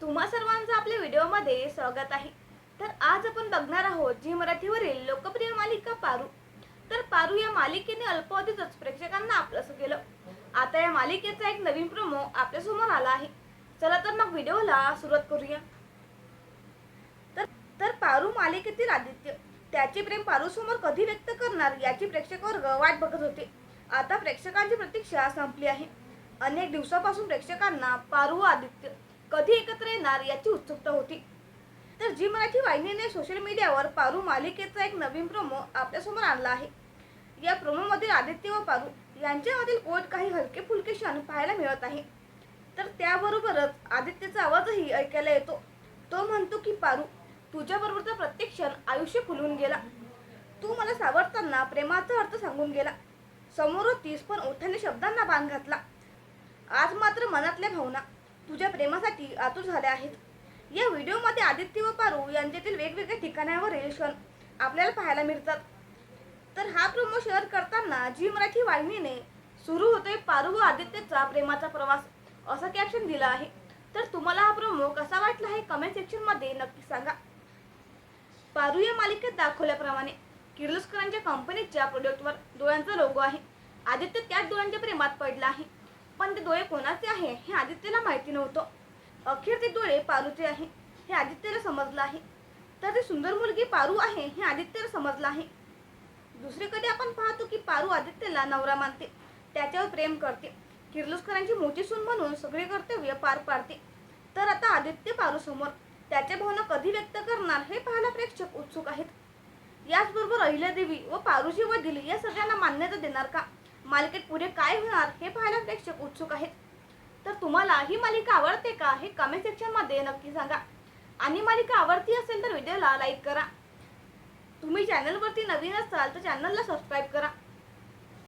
तुम्हा सर्वांचं आपल्या व्हिडिओमध्ये स्वागत आहे. तर आज आपण बघणार आहोत जी मराठीवरील लोकप्रिय मालिका पारू. तर पारू या मालिकेने अल्पावधीतच प्रेक्षकांना आपलंसं केलं. आता या मालिकेचा एक नवीन प्रोमो आपल्यासमोर आला आहे. चला तर मग व्हिडिओला सुरुवात करूया. तर तर पारू मालिकेतील आदित्य त्याचे प्रेम पारू समोर कधी व्यक्त करणार याची प्रेक्षक वर्ग वाट बघत होते. आता प्रेक्षकांची प्रतीक्षा संपली आहे. अनेक दिवसापासून प्रेक्षकांना पारू आदित्य कधी एकत्र येणार याची उत्सुकता होती. तर जी मराठी वाहिनीने सोशल मीडियावर पारू मालिकेचा एक नवीन प्रोमो आपल्यासमोर आणला आहे. या प्रोमोमधील आदित्य व पारू यांच्यामधील कोट काही हलके फुलके क्षण पाहायला मिळत आहे. तर त्याबरोबरच आदित्यचा आवाजही ऐकायला येतो. तो म्हणतो की पारू तुझ्याबरोबरचा प्रत्येक क्षण आयुष्य फुलून गेला. तू मला सावरताना प्रेमाचा अर्थ सांगून गेला. समोर तीस पण ओठाने शब्दांना बाण घातला. आज मात्र मनातल्या भावना तुझ्या प्रेमासाठी आतुर झाल्या आहेत. या व्हिडिओमध्ये आदित्य व पारू यांच्यातील वेगवेगळ्या ठिकाणावरील क्षण आपल्याला पाहायला मिळतात. तर हा प्रोमो शेअर करताना जी मराठी वाहिनीने सुरू होतोय पारू व आदित्यचा प्रेमाचा प्रवास असं कॅप्शन दिलं आहे. तर तुम्हाला हा प्रोमो कसा वाटला हे कमेंट सेक्शनमध्ये नक्की सांगा. पारू या मालिकेत दाखवल्याप्रमाणे किर्लोस्करांच्या कंपनीच्या प्रोडक्टवर डोळ्यांचा लोगो आहे. आदित्य त्याच डोळ्यांच्या प्रेमात पडला आहे. पण ते डोळे कोणाचे आहे हे आदित्यला माहिती नव्हतं. अखेर ते डोळे पारूचे आहे हे आदित्यला समजलं आहे. तर ती सुंदर मुलगी पारू आहे हे आदित्यला समजलं आहे. दुसरीकडे आपण पाहतो की पारू आदित्यला नवरा मानते. त्याच्यावर प्रेम करते. किर्लोस्करांची मोठी सून म्हणून सगळे कर्तव्य पार पाडते. तर आता आदित्य पारू समोर त्याच्या भावना कधी व्यक्त करणार हे पाहायला प्रेक्षक उत्सुक आहेत. याचबरोबर अहिल्यादेवी व पारूजी वडील या सगळ्यांना मान्यता देणार का? मालिकेत पुढे काय होणार हे पाहायला प्रेक्षक उत्सुक आहेत. तर तुम्हाला ही मालिका आवडते का हे कमेंट सेक्शनमध्ये नक्की सांगा. आणि मालिका आवडती असेल तर व्हिडिओला लाईक करा. तुम्ही चॅनलवरती नवीन असाल तर चॅनलला सबस्क्राईब करा.